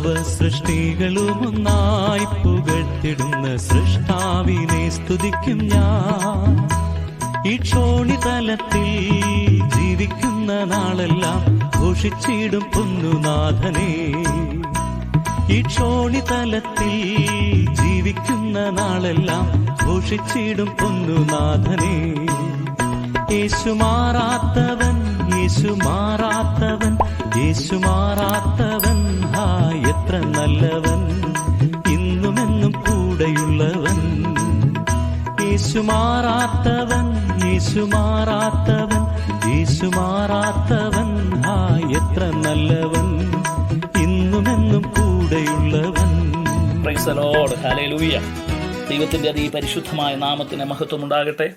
സർവ സൃഷ്ടികളുമൊന്നായി പുകഴ്ത്തിടുന്ന സൃഷ്ടാവിനെ സ്തുതിക്കും ഞാൻ. ഈ ക്ഷോണിതലത്തിൽ ജീവിക്കുന്ന നാളെല്ലാം ഘോഷിച്ചിടും പൊന്നുനാഥനെ. ഈ ക്ഷോണിതലത്തിൽ ജീവിക്കുന്ന നാളെല്ലാം ഘോഷിച്ചിടും പൊന്നുനാഥനെ. യേശു മാറാത്തവൻ യേശു മാറാത്തവൻ യേശു മാറാത്തവൻ ഹാ എത്ര നല്ലവൻ ഇന്നുമെന്നും കൂടെയുള്ളവൻ. യേശു മാറാത്തവൻ യേശു മാറാത്തവൻ യേശു മാറാത്തവൻ ഹാ എത്ര നല്ലവൻ ഇന്നുമെന്നും കൂടെയുള്ളവൻ. ദൈവത്തിന്റെ അതി പരിശുദ്ധമായ നാമത്തിന് മഹത്വം ഉണ്ടാകട്ടെ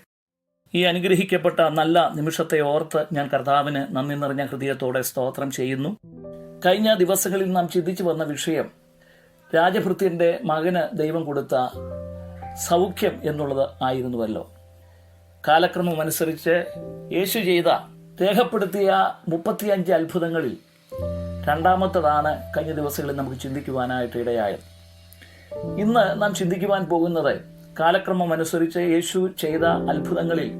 ഈ അനുഗ്രഹിക്കപ്പെട്ട നല്ല നിമിഷത്തെ ഓർത്ത് ഞാൻ കർത്താവിന് നന്ദി നിറഞ്ഞ ഹൃദയത്തോടെ സ്തോത്രം ചെയ്യുന്നു. കഴിഞ്ഞ ദിവസങ്ങളിൽ നാം ചിന്തിച്ചു വന്ന വിഷയം രാജഭൃത്യന്റെ മകന് ദൈവം കൊടുത്ത സൗഖ്യം എന്നുള്ളത് ആയിരുന്നുവല്ലോ. കാലക്രമം അനുസരിച്ച് യേശു ചെയ്ത രേഖപ്പെടുത്തിയ മുപ്പത്തിയഞ്ച് അത്ഭുതങ്ങളിൽ രണ്ടാമത്തതാണ് കഴിഞ്ഞ ദിവസങ്ങളിൽ നമുക്ക് ചിന്തിക്കുവാനായിട്ട് ഇടയായത്. ഇന്ന് നാം ചിന്തിക്കുവാൻ പോകുന്നത് കാലക്രമം അനുസരിച്ച് യേശു ചെയ്ത അത്ഭുതങ്ങളിൽ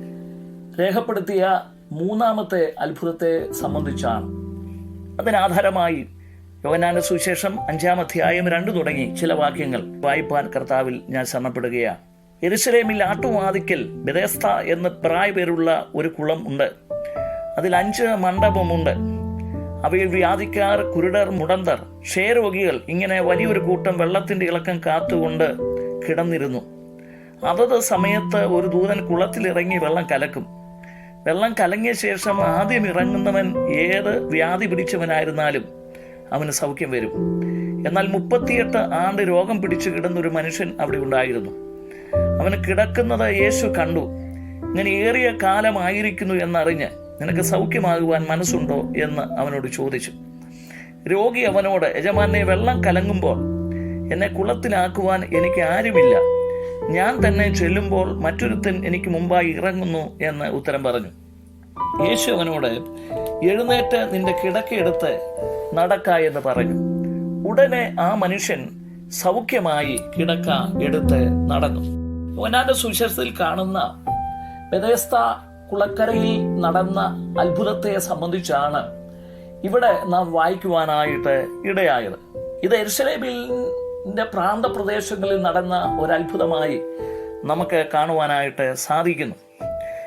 രേഖപ്പെടുത്തിയ മൂന്നാമത്തെ അത്ഭുതത്തെ സംബന്ധിച്ചാണ്. അതിനാധാരമായി യോഗനാന സുവിശേഷം അഞ്ചാം അധ്യായം രണ്ടു തുടങ്ങി ചില വാക്യങ്ങൾ വായ്പാൻ കർത്താവിൽ ഞാൻ ശരണപ്പെടുകയാണ്. എരുസലേമിൽ ആട്ടുവാതിക്കൽ ബെദേസ്ത എന്ന് പ്രായ പേരുള്ള ഒരു കുളം ഉണ്ട്. അതിൽ അഞ്ച് മണ്ഡപമുണ്ട്. അവയിൽ വ്യാധിക്കാർ കുരുടർ മുടന്തർ ക്ഷയരോഗികൾ ഇങ്ങനെ വലിയൊരു കൂട്ടം വെള്ളത്തിന്റെ ഇളക്കം കാത്തുകൊണ്ട് കിടന്നിരുന്നു. അതത് സമയത്ത് ഒരു ദൂതൻ കുളത്തിലിറങ്ങി വെള്ളം കലക്കും. വെള്ളം കലങ്ങിയ ശേഷം ആദ്യം ഇറങ്ങുന്നവൻ ഏത് വ്യാധി പിടിച്ചവനായിരുന്നാലും അവന് സൗഖ്യം വരും. എന്നാൽ മുപ്പത്തിയെട്ട് ആണ്ട് രോഗം പിടിച്ചു കിടന്ന ഒരു മനുഷ്യൻ അവിടെ ഉണ്ടായിരുന്നു. അവന് കിടക്കുന്നത് യേശു കണ്ടു. ഇങ്ങനെ ഏറിയ കാലമായിരിക്കുന്നു എന്നറിഞ്ഞ് നിനക്ക് സൗഖ്യമാകുവാൻ മനസ്സുണ്ടോ എന്ന് അവനോട് ചോദിച്ചു. രോഗി അവനോട് യജമാനെ വെള്ളം കലങ്ങുമ്പോൾ എന്നെ കുളത്തിലാക്കുവാൻ എനിക്ക് ആരുമില്ല. ഞാൻ തന്നെ ചെല്ലുമ്പോൾ മറ്റൊരുത്തൻ എനിക്ക് മുമ്പായി ഇറങ്ങുന്നു എന്ന് ഉത്തരം പറഞ്ഞു. യേശു അവനോട് എഴുന്നേറ്റ് നിന്റെ കിടക്കയെടുത്ത് നടക്ക എന്ന് പറഞ്ഞു. ഉടനെ ആ മനുഷ്യൻ സൗഖ്യമായി കിടക്ക എടുത്ത് നടന്നു. യോനാന്റെ സുശേഷത്തിൽ കാണുന്ന ബെദേസ്ത കുളക്കരയിൽ നടന്ന അത്ഭുതത്തെ സംബന്ധിച്ചാണ് ഇവിടെ നാം വായിക്കുവാനായിട്ട് ഇടയായത്. ഇത് എരുസലേമിന്റെ പ്രാന്തപ്രദേശങ്ങളിൽ നടന്ന ഒരത്ഭുതമായി നമുക്ക് കാണുവാനായിട്ട് സാധിക്കുന്നു.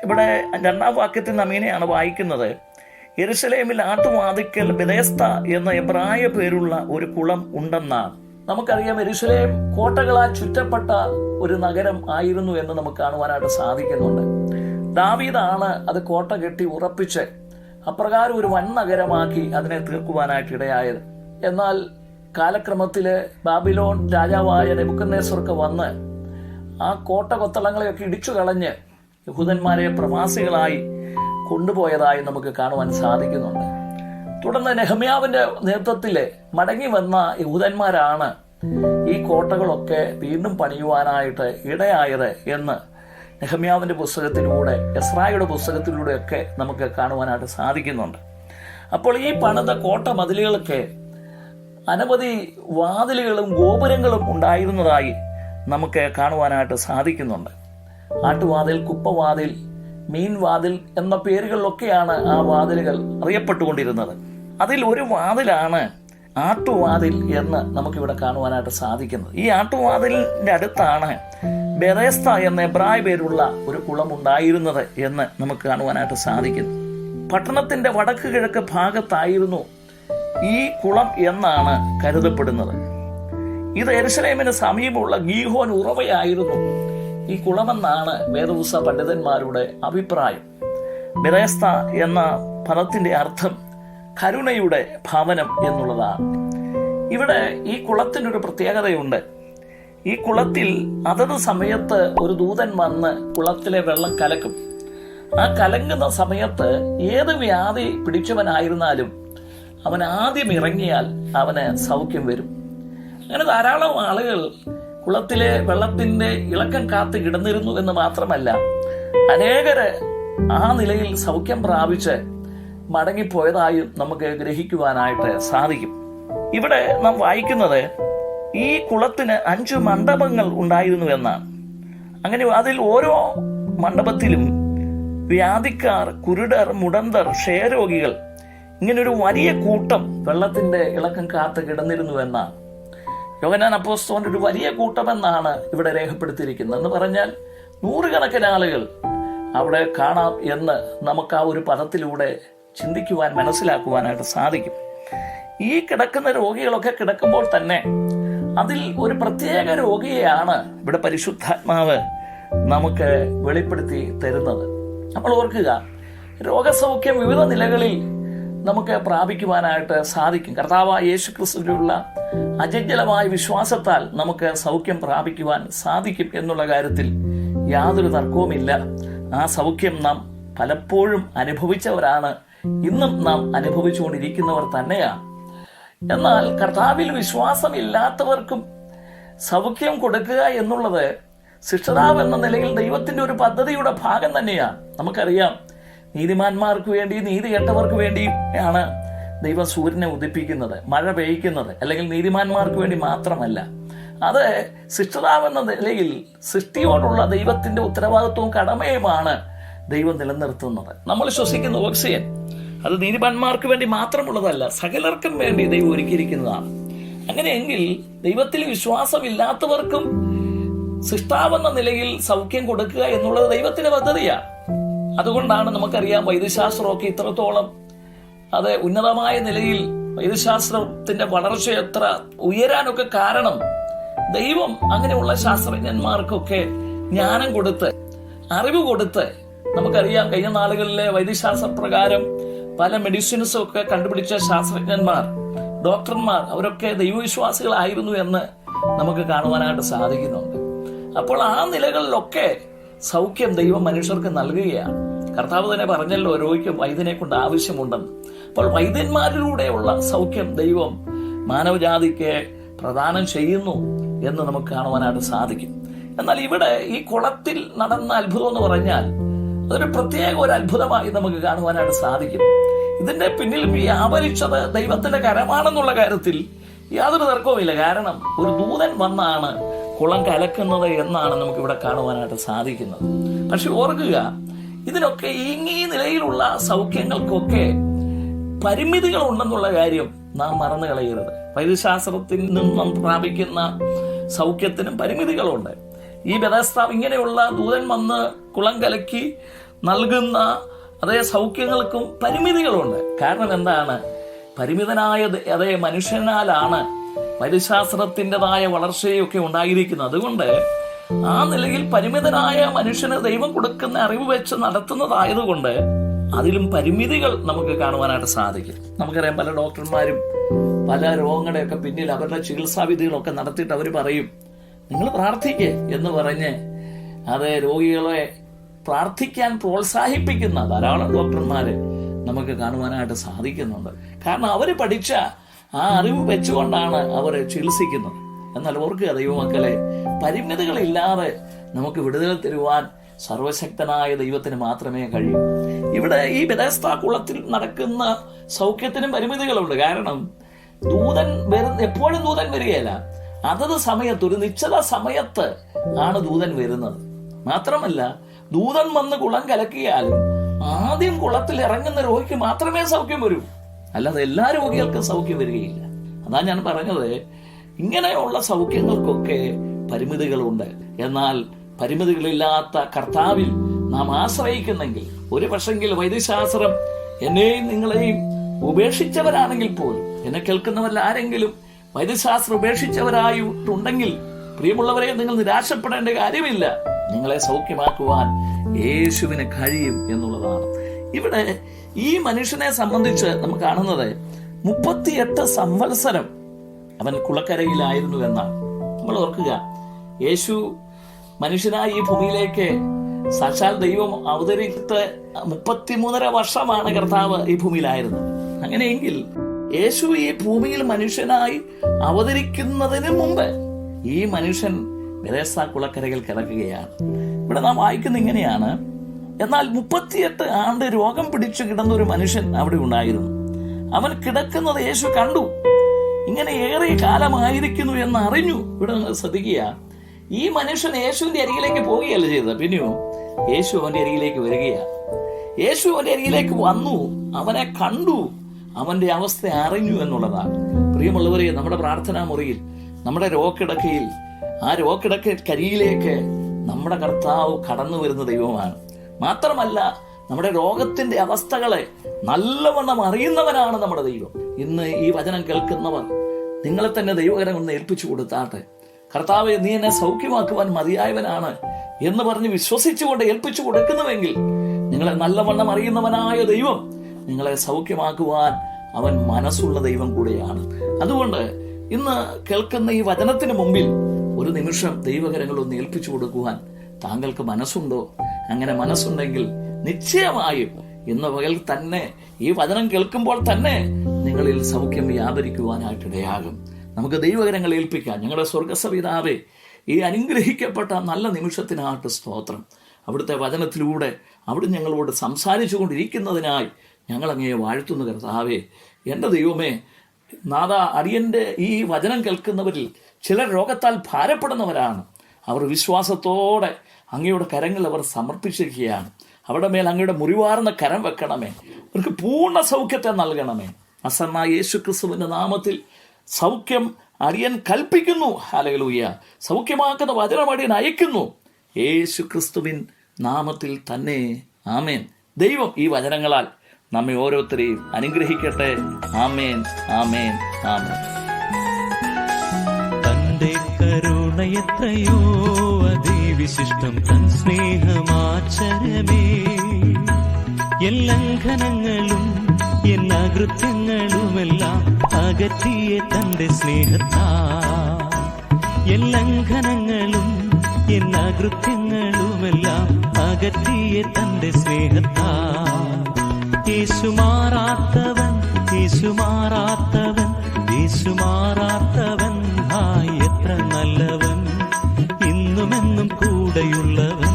ഇവിടെ രണ്ടാം വാക്യത്തിൽ നമീനെയാണ് വായിക്കുന്നത്. എരുസലേമിൽ ആട്ടുവാതിക്കൽ ബെദേസ്ത എന്ന എബ്രായ പേരുള്ള ഒരു കുളം ഉണ്ടെന്നാണ്. നമുക്കറിയാം എരുസലേം കോട്ടകളാൽ ചുറ്റപ്പെട്ട ഒരു നഗരം ആയിരുന്നു എന്ന് നമുക്ക് കാണുവാനായിട്ട് സാധിക്കുന്നുണ്ട്. ദാവീദാണ് അത് കോട്ട കെട്ടി ഉറപ്പിച്ച് അപ്രകാരം ഒരു വൻ നഗരമാക്കി അതിനെ തീർക്കുവാനായിട്ട് ഇടയായത്. എന്നാൽ കാലക്രമത്തിൽ ബാബിലോൺ രാജാവായ നെബുക്കന്നേശ്വർക്ക് വന്ന് ആ കോട്ട കൊത്തളങ്ങളെയൊക്കെ ഇടിച്ചു കളഞ്ഞ് യഹൂദന്മാരെ പ്രവാസികളായി കൊണ്ടുപോയതായി നമുക്ക് കാണുവാൻ സാധിക്കുന്നുണ്ട്. തുടർന്ന് നെഹമ്യാവിന്റെ നേതൃത്വത്തിൽ മടങ്ങി വന്ന യഹൂദന്മാരാണ് ഈ കോട്ടകളൊക്കെ വീണ്ടും പണിയുവാനായിട്ട് ഇടയായത് എന്ന് നെഹമ്യാവിന്റെ പുസ്തകത്തിലൂടെ എസ്രായുടെ പുസ്തകത്തിലൂടെയൊക്കെ നമുക്ക് കാണുവാനായിട്ട് സാധിക്കുന്നുണ്ട്. അപ്പോൾ ഈ പണിത കോട്ട മതിലുകൾക്ക് അനവധി വാതിലുകളും ഗോപുരങ്ങളും ഉണ്ടായിരുന്നതായി നമുക്ക് കാണുവാനായിട്ട് സാധിക്കുന്നുണ്ട്. ആട്ടുവാതിൽ കുപ്പവാതിൽ മീൻവാതിൽ എന്ന പേരുകളിലൊക്കെയാണ് ആ വാതിലുകൾ അറിയപ്പെട്ടുകൊണ്ടിരുന്നത്. അതിൽ ഒരു വാതിലാണ് ആട്ടുവാതിൽ എന്ന് നമുക്കിവിടെ കാണുവാനായിട്ട് സാധിക്കുന്നത്. ഈ ആട്ടുവാതിലിന്റെ അടുത്താണ് ബെറേസ്ത എന്ന എബ്രായ പേരുള്ള ഒരു കുളം ഉണ്ടായിരുന്നത് എന്ന് നമുക്ക് കാണുവാനായിട്ട് സാധിക്കുന്നു. പട്ടണത്തിന്റെ വടക്ക് കിഴക്ക് ഭാഗത്തായിരുന്നു ഈ കുളം എന്നാണ് കരുതപ്പെടുന്നത്. ഇത് എരുസലേമിന് സമീപമുള്ള ഗീഹോൻ ഉറവയായിരുന്നു. ഈ കുളമെന്നാണ് വേദപുസ്ത പണ്ഡിതന്മാരുടെ അഭിപ്രായം. ബിറേസ്ത എന്ന പദത്തിന്റെ അർത്ഥം കരുണയുടെ ഭവനം എന്നുള്ളതാണ്. ഇവിടെ ഈ കുളത്തിനൊരു പ്രത്യേകതയുണ്ട്. ഈ കുളത്തിൽ അതത് സമയത്ത് ഒരു ദൂതൻ വന്ന് കുളത്തിലെ വെള്ളം കലക്കും. ആ കലങ്ങുന്ന സമയത്ത് ഏത് വ്യാധി പിടിച്ചവനായിരുന്നാലും അവൻ ആദ്യം ഇറങ്ങിയാൽ അവന് സൗഖ്യം വരും. അങ്ങനെ ധാരാളം ആളുകൾ കുളത്തിലെ വെള്ളത്തിന്റെ ഇളക്കം കാത്ത് കിടന്നിരുന്നു എന്ന് മാത്രമല്ല അനേകര് ആ നിലയിൽ സൗഖ്യം പ്രാപിച്ച് മടങ്ങിപ്പോയതായും നമുക്ക് ഗ്രഹിക്കുവാനായിട്ട് സാധിക്കും. ഇവിടെ നാം വായിക്കുന്നത് ഈ കുളത്തിന് അഞ്ചു മണ്ഡപങ്ങൾ ഉണ്ടായിരുന്നു എന്നാണ്. അങ്ങനെ അതിൽ ഓരോ മണ്ഡപത്തിലും വ്യാധിക്കാർ കുരുടർ മുടന്തർ ക്ഷയരോഗികൾ ഇങ്ങനെ ഒരു വലിയ കൂട്ടം വെള്ളത്തിന്റെ ഇളക്കം കാത്ത് കിടന്നിരുന്നു എന്നാണ് യോഗനാൻ അപ്പോസ്തോന്റെ ഒരു വലിയ കൂട്ടം എന്നാണ് ഇവിടെ രേഖപ്പെടുത്തിയിരിക്കുന്നത്. എന്ന് പറഞ്ഞാൽ നൂറുകണക്കിന് ആളുകൾ അവിടെ കാണാം എന്ന് നമുക്ക് ആ ഒരു പദത്തിലൂടെ ചിന്തിക്കുവാൻ മനസ്സിലാക്കുവാനായിട്ട് സാധിക്കും. ഈ കിടക്കുന്ന രോഗികളൊക്കെ കിടക്കുമ്പോൾ തന്നെ അതിൽ ഒരു പ്രത്യേക രോഗിയെയാണ് ഇവിടെ പരിശുദ്ധാത്മാവ് നമുക്ക് വെളിപ്പെടുത്തി തരുന്നത്. നമ്മൾ ഓർക്കുക രോഗസൗഖ്യം വിവിധ നിലകളിൽ നമുക്ക് പ്രാപിക്കുവാനായിട്ട് സാധിക്കും. കർത്താവ് യേശു ക്രിസ്തുവിലുള്ള അജഞ്ചലമായ വിശ്വാസത്താൽ നമുക്ക് സൗഖ്യം പ്രാപിക്കുവാൻ സാധിക്കും എന്നുള്ള കാര്യത്തിൽ യാതൊരു തർക്കവുമില്ല. ആ സൗഖ്യം നാം പലപ്പോഴും അനുഭവിച്ചവരാണ്. ഇന്നും നാം അനുഭവിച്ചുകൊണ്ടിരിക്കുന്നവർ തന്നെയാണ് എന്നാൽ കർത്താവിൽ വിശ്വാസമില്ലാത്തവർക്കും സൗഖ്യം കൊടുക്കുക എന്നുള്ളത് ശിക്ഷതാവ് എന്ന നിലയിൽ ദൈവത്തിന്റെ ഒരു പദ്ധതിയുടെ ഭാഗം തന്നെയാണ് നമുക്കറിയാം നീതിമാന്മാർക്ക് വേണ്ടിയും നീതി കെട്ടവർക്ക് ആണ് ദൈവ സൂര്യനെ ഉദിപ്പിക്കുന്നത് മഴ പെയ്യ്ക്കുന്നത് അല്ലെങ്കിൽ നീതിമാന്മാർക്ക് വേണ്ടി മാത്രമല്ല. അത് ശിക്ഷതാവ് നിലയിൽ സൃഷ്ടിയോടുള്ള ദൈവത്തിന്റെ ഉത്തരവാദിത്വവും കടമയുമാണ് ദൈവം നിലനിർത്തുന്നത്. നമ്മൾ ശ്വസിക്കുന്ന ഓക്സിജൻ. അത് നീതിമാന്മാർക്ക് വേണ്ടി മാത്രമുള്ളതല്ല സകലർക്കും വേണ്ടി ദൈവം ഒരുക്കിയിരിക്കുന്നതാണ്. അങ്ങനെയെങ്കിൽ ദൈവത്തിൽ വിശ്വാസമില്ലാത്തവർക്കും സൃഷ്ടാവെന്ന നിലയിൽ സൗഖ്യം കൊടുക്കുക എന്നുള്ളത് ദൈവത്തിന്റെ പദ്ധതിയാണ്. അതുകൊണ്ടാണ് നമുക്കറിയാം വൈദ്യശാസ്ത്രമൊക്കെ ഇത്രത്തോളം അത് ഉന്നതമായ നിലയിൽ വൈദ്യശാസ്ത്രത്തിന്റെ വളർച്ച എത്ര ഉയരാനൊക്കെ കാരണം ദൈവം അങ്ങനെയുള്ള ശാസ്ത്രജ്ഞന്മാർക്കൊക്കെ ജ്ഞാനം കൊടുത്ത് അറിവ് കൊടുത്ത് നമുക്കറിയാം കഴിഞ്ഞ നാളുകളിലെ വൈദ്യശാസ്ത്ര പ്രകാരം പല മെഡിസിൻസും ഒക്കെ കണ്ടുപിടിച്ച ശാസ്ത്രജ്ഞന്മാർ ഡോക്ടർമാർ അവരൊക്കെ ദൈവവിശ്വാസികളായിരുന്നു എന്ന് നമുക്ക് കാണുവാനായിട്ട് സാധിക്കുന്നുണ്ട്. അപ്പോൾ ആ നിലകളിലൊക്കെ സൗഖ്യം ദൈവം മനുഷ്യർക്ക് നൽകുകയാണ്. കർത്താവ് തന്നെ പറഞ്ഞല്ലോ രോഗിക്ക് വൈദ്യനെ കൊണ്ട് ആവശ്യമുണ്ടെന്ന്. അപ്പോൾ വൈദ്യന്മാരിലൂടെയുള്ള സൗഖ്യം ദൈവം മാനവജാതിക്ക് പ്രദാനം ചെയ്യുന്നു എന്ന് നമുക്ക് കാണുവാനായിട്ട് സാധിക്കും. എന്നാൽ ഇവിടെ ഈ കുളത്തിൽ നടന്ന അത്ഭുതം എന്ന് പറഞ്ഞാൽ അതൊരു പ്രത്യേക ഒരു അത്ഭുതമായി നമുക്ക് കാണുവാനായിട്ട് സാധിക്കും. ഇതിന്റെ പിന്നിൽ വ്യാപരിച്ചത് ദൈവത്തിന്റെ കരമാണെന്നുള്ള കാര്യത്തിൽ യാതൊരു തർക്കവുമില്ല. കാരണം ഒരു ദൂതൻ വന്നാണ് കുളം കലക്കുന്നത് എന്നാണ് നമുക്ക് ഇവിടെ കാണുവാനായിട്ട് സാധിക്കുന്നത്. പക്ഷെ ഓർക്കുക ഇതിനൊക്കെ ഈ നിലയിലുള്ള സൗഖ്യങ്ങൾക്കൊക്കെ പരിമിതികൾ ഉണ്ടെന്നുള്ള കാര്യം നാം മറന്നു കളയരുത്. വൈദ്യശാസ്ത്രത്തിൽ നിന്നും പ്രാപിക്കുന്ന സൗഖ്യത്തിനും പരിമിതികളുണ്ട്. ഈ ബദസ്ത ഇങ്ങനെയുള്ള ദൂതൻ വന്ന് കുളം കലക്കി നൽകുന്ന അതേ സൗഖ്യങ്ങൾക്കും പരിമിതികളുണ്ട്. കാരണം എന്താണ്? പരിമിതനായ അതേ മനുഷ്യനാലാണ് വൈദ്യശാസ്ത്രത്തിന്റെതായ വളർച്ചയൊക്കെ ഉണ്ടായിരിക്കുന്നത്. അതുകൊണ്ട് ആ നിലയിൽ പരിമിതനായ മനുഷ്യന് ദൈവം കൊടുക്കുന്ന അറിവ് വെച്ച് നടത്തുന്നതായതുകൊണ്ട് അതിലും പരിമിതികൾ നമുക്ക് കാണുവാനായിട്ട് സാധിക്കും. നമുക്കറിയാം പല ഡോക്ടർമാരും പല രോഗങ്ങളുടെയൊക്കെ പിന്നിൽ അവരുടെ ചികിത്സാവിധികളൊക്കെ നടത്തിയിട്ട് അവർ പറയും നിങ്ങൾ പ്രാർത്ഥിക്കേ എന്ന് പറഞ്ഞ് അത് രോഗികളെ പ്രാർത്ഥിക്കാൻ പ്രോത്സാഹിപ്പിക്കുന്ന ധാരാളം ഡോക്ടർമാർ നമുക്ക് കാണുവാനായിട്ട് സാധിക്കുന്നുണ്ട്. കാരണം അവർ പഠിച്ച ആ അറിവ് വെച്ചുകൊണ്ടാണ് അവർ ചികിത്സിക്കുന്നത്. എന്നാൽ ഓർക്കുക ദൈവമക്കളെ പരിമിതികളില്ലാതെ നമുക്ക് വിടുതൽ തരുവാൻ സർവശക്തനായ ദൈവത്തിന് മാത്രമേ കഴിയൂ. ഇവിടെ ഈ ബെദസ്ത കുളത്തിൽ നടക്കുന്ന സൗഖ്യത്തിനും പരിമിതികളുണ്ട്. കാരണം ദൂതൻ വരുന്ന എപ്പോഴും ദൂതൻ വരികയല്ല. അതത് സമയത്ത് ഒരു നിശ്ചിത സമയത്ത് ആണ് ദൂതൻ വരുന്നത്. മാത്രമല്ല ദൂതൻ വന്ന് കുളം കലക്കിയാലും ആദ്യം കുളത്തിൽ ഇറങ്ങുന്ന രോഗിക്ക് മാത്രമേ സൗഖ്യം വരൂ. അല്ലാതെ എല്ലാ രോഗികൾക്കും സൗഖ്യം വരികയില്ല. അതാ ഞാൻ പറഞ്ഞത്. ഇങ്ങനെയുള്ള സൗഖ്യങ്ങൾക്കൊക്കെ പരിമിതികളുണ്ട്. എന്നാൽ പരിമിതികളില്ലാത്ത കർത്താവിൽ നാം ആശ്രയിക്കുന്നെങ്കിൽ ഒരു പക്ഷെങ്കിൽ വൈദ്യശാസ്ത്രം എന്നെയും നിങ്ങളെയും ഉപേക്ഷിച്ചവരാണെങ്കിൽ പോലും എന്നെ കേൾക്കുന്നവരിൽ ആരെങ്കിലും വൈദ്യശാസ്ത്രം ഉപേക്ഷിച്ചവരായിട്ടുണ്ടെങ്കിൽ പ്രിയമുള്ളവരെ നിങ്ങൾ നിരാശപ്പെടേണ്ട കാര്യമില്ല. നിങ്ങളെ സൗഖ്യമാക്കുവാൻ യേശുവിന് കഴിയും എന്നുള്ളതാണ്. ഇവിടെ ഈ മനുഷ്യനെ സംബന്ധിച്ച് നമുക്ക് കാണുന്നത് മുപ്പത്തിയെട്ട് സംവത്സരം അവൻ കുളക്കരയിലായിരുന്നു എന്നാണ്. നമ്മൾ ഓർക്കുക യേശു മനുഷ്യനായി ഈ ഭൂമിയിലേക്ക് സാക്ഷാൽ ദൈവം അവതരിത്ത് മുപ്പത്തിമൂന്നര വർഷമാണ് കർത്താവ് ഈ ഭൂമിയിലായിരുന്നത്. അങ്ങനെയെങ്കിൽ യേശു ഈ ഭൂമിയിൽ മനുഷ്യനായി അവതരിക്കുന്നതിന് മുമ്പ് ഈ മനുഷ്യൻ ബെരേസ കുളക്കരയിൽ കിടക്കുകയാണ്. ഇവിടെ നാം വായിക്കുന്ന ഇങ്ങനെയാണ് എന്നാൽ മുപ്പത്തിയെട്ട് ആണ്ട് രോഗം പിടിച്ചു കിടന്ന ഒരു മനുഷ്യൻ അവിടെ ഉണ്ടായിരുന്നു. അവൻ കിടക്കുന്നത് യേശു കണ്ടു. ഇങ്ങനെ ഏറെ കാലമായിരിക്കുന്നു എന്ന് അറിഞ്ഞു ഇവിടെ നിങ്ങൾ ശ്രദ്ധിക്കുക. ഈ മനുഷ്യൻ യേശുവിന്റെ അരികിലേക്ക് പോവുകയല്ല ചെയ്തത്? പിന്നെയോ യേശു അവന്റെ അരികിലേക്ക് വരികയാണ് യേശു അവന്റെ അരികിലേക്ക് വന്നു. അവനെ കണ്ടു. അവന്റെ അവസ്ഥ അറിഞ്ഞു എന്നുള്ളതാണ് പ്രിയമുള്ളവരെ നമ്മുടെ പ്രാർത്ഥനാ മുറിയിൽ നമ്മുടെ രോക്കിടക്കയിൽ ആ രോക്കിടക്ക കരിയിലേക്ക് നമ്മുടെ കർത്താവ് കടന്നു വരുന്ന ദൈവമാണ്. മാത്രമല്ല നമ്മുടെ രോഗത്തിന്റെ അവസ്ഥകളെ നല്ലവണ്ണം അറിയുന്നവനാണ് നമ്മുടെ ദൈവം. ഇന്ന് ഈ വചനം കേൾക്കുന്നവർ നിങ്ങളെ തന്നെ ദൈവകരം ഒന്ന് ഏൽപ്പിച്ചു കൊടുത്താട്ടെ. കർത്താവെ നീ എന്നെ സൗഖ്യമാക്കുവാൻ മതിയായവനാണ് എന്ന് പറഞ്ഞ് വിശ്വസിച്ചുകൊണ്ട് ഏൽപ്പിച്ചു കൊടുക്കുന്നുവെങ്കിൽ നിങ്ങളെ നല്ലവണ്ണം അറിയുന്നവനായ ദൈവം നിങ്ങളെ സൗഖ്യമാക്കുവാൻ അവൻ മനസ്സുള്ള ദൈവം കൂടെയാണ്. അതുകൊണ്ട് ഇന്ന് കേൾക്കുന്ന ഈ വചനത്തിന് മുമ്പിൽ ഒരു നിമിഷം ദൈവകരങ്ങൾ ഒന്ന് ഏൽപ്പിച്ചു കൊടുക്കുവാൻ താങ്കൾക്ക് മനസ്സുണ്ടോ? അങ്ങനെ മനസ്സുണ്ടെങ്കിൽ നിശ്ചയമായും ഇന്ന് പകൽ തന്നെ ഈ വചനം കേൾക്കുമ്പോൾ തന്നെ നിങ്ങളിൽ സൗഖ്യം വ്യാപരിക്കുവാനായിട്ടിടയാകും. നമുക്ക് ദൈവകരങ്ങൾ ഏൽപ്പിക്കാം. ഞങ്ങളുടെ സ്വർഗസവിതാവെ ഈ അനുഗ്രഹിക്കപ്പെട്ട നല്ല നിമിഷത്തിനായിട്ട് സ്തോത്രം. അവിടുത്തെ വചനത്തിലൂടെ അവിടെ ഞങ്ങളോട് സംസാരിച്ചു കൊണ്ടിരിക്കുന്നതിനായി ഞങ്ങളങ്ങയെ വാഴ്ത്തുന്നു കർത്താവേ. എന്റെ ദൈവമേ നാഥ അടിയന്റെ ഈ വചനം കേൾക്കുന്നവരിൽ ചിലർ രോഗത്താൽ ഭാരപ്പെടുന്നവരാണ്. അവർ വിശ്വാസത്തോടെ അങ്ങയുടെ കരങ്ങൾ അവർ സമർപ്പിച്ചിരിക്കുകയാണ്. അവരുടെ മേൽ അങ്ങയുടെ മുറിവാർന്ന കരം വെക്കണമേ. അവർക്ക് പൂർണ സൗഖ്യത്തെ നൽകണമേ. അസന്ന യേശു ക്രിസ്തുവിന്റെ നാമത്തിൽ സൗഖ്യം അടിയൻ കൽപ്പിക്കുന്നു. ഹാലയിലൂയ്യ സൗഖ്യമാക്കുന്ന വചനം അടിയൻ അയക്കുന്നു. യേശു ക്രിസ്തുവിൻ നാമത്തിൽ തന്നെ. ആമേൻ. ദൈവം ഈ വചനങ്ങളാൽ നമ്മെ ഓരോരുത്തരെയും അനുഗ്രഹിക്കട്ടെ. ആമേൻ. ആമേൻ. ആമേൻ. തന്റെ കരുണയത്രയോ അതിവിശിഷ്ടം തൻ സ്നേഹമാചരമേ എല്ലംഘനങ്ങളും എന്നകൃത്യങ്ങളുമെല്ലാം അകറ്റിയ തന്റെ സ്നേഹത്താ. എല്ലംഘനങ്ങളും എന്നകൃത്യങ്ങളുമെല്ലാം അകറ്റിയ തന്റെ സ്നേഹത്താ. യേശുമാറാത്തവൻ യേശുമാറാത്തവൻ യേശുമാറാത്തവൻ ഹായ് എത്ര നല്ലവൻ. കൂടെയുള്ളവൻ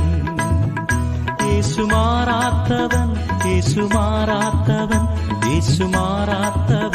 യേശുമാറാത്തവൻ യേശുമാറാത്തവൻ യേശുമാറാത്തവൻ